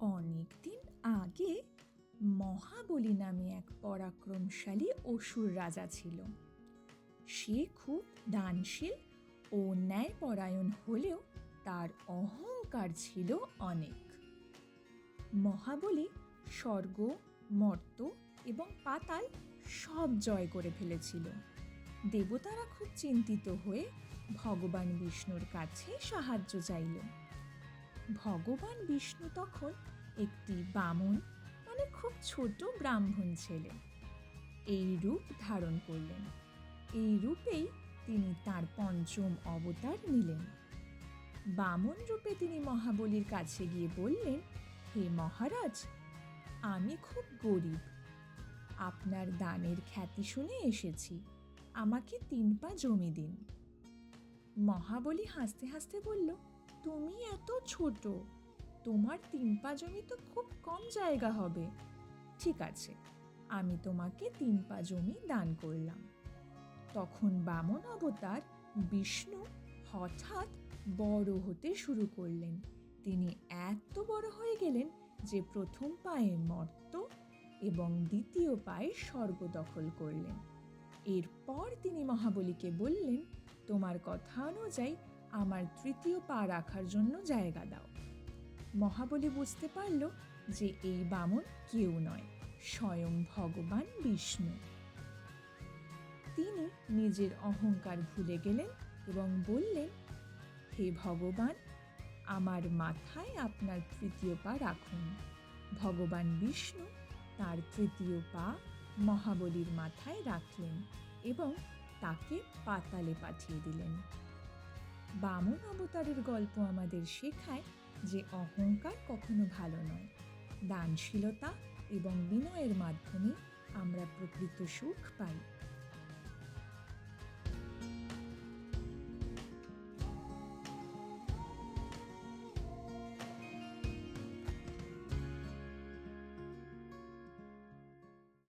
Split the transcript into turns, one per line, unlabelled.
অনেক দিন আগে মহাবলী নামে এক পরাক্রমশালী অসুর রাজা ছিল। সে খুব দানশীল ও ন্যায়পরায়ণ হলেও তার অহংকার ছিল অনেক। মহাবলী স্বর্গ, মর্ত এবং পাতাল সব জয় করে ফেলেছিল। দেবতারা খুব চিন্তিত হয়ে ভগবান বিষ্ণুর কাছে সাহায্য চাইল ভগবান বিষ্ণু তখন একটি বামন মানে খুব ছোট ব্রাহ্মণ ছেলে। এই রূপ ধারণ করলেন। এই রূপেই তিনি তার পঞ্চম অবতার নিলেন। বামন রূপে তিনি মহাবলীর কাছে গিয়ে বললেন, হে মহারাজ, আমি খুব গরিব। আপনার দানের খ্যাতি শুনে এসেছি। আমাকে তিন পা জমি দিন। মহাবলী হাসতে হাসতে বলল তুমি এত ছোট, তোমার তিন পা জমি তো খুব কম জায়গা হবে। ঠিক আছে, আমি তোমাকে তিন পা জমি দান করলাম। তখন বামন অবতার বিষ্ণু হঠাৎ বড় হতে শুরু করলেন। তিনি এত বড় হয়ে গেলেন যে প্রথম পায়ে মর্ত এবং দ্বিতীয় পায়ে স্বর্গ দখল করলেন। এরপর তিনি মহাবলীকে বললেন, তোমার কথা অনুযায়ী আমার তৃতীয় পা রাখার জন্য জায়গা দাও। মহাবলী বুঝতে পারল যে এই বামন কেউ নয়, স্বয়ং ভগবান বিষ্ণু। তিনি নিজের অহংকার ভুলে গেলেন এবং বললেন, হে ভগবান, আমার মাথায় আপনার তৃতীয় পা রাখুন। ভগবান বিষ্ণু তার তৃতীয় পা মহাবলীর মাথায় রাখলেন এবং তাকে পাতালে পাঠিয়ে দিলেন। বামন অবতারের গল্প আমাদের শেখায় যে অহংকার কখনো ভালো নয়। দানশীলতা এবং বিনয়ের মাধ্যমে আমরা প্রকৃত সুখ পাই।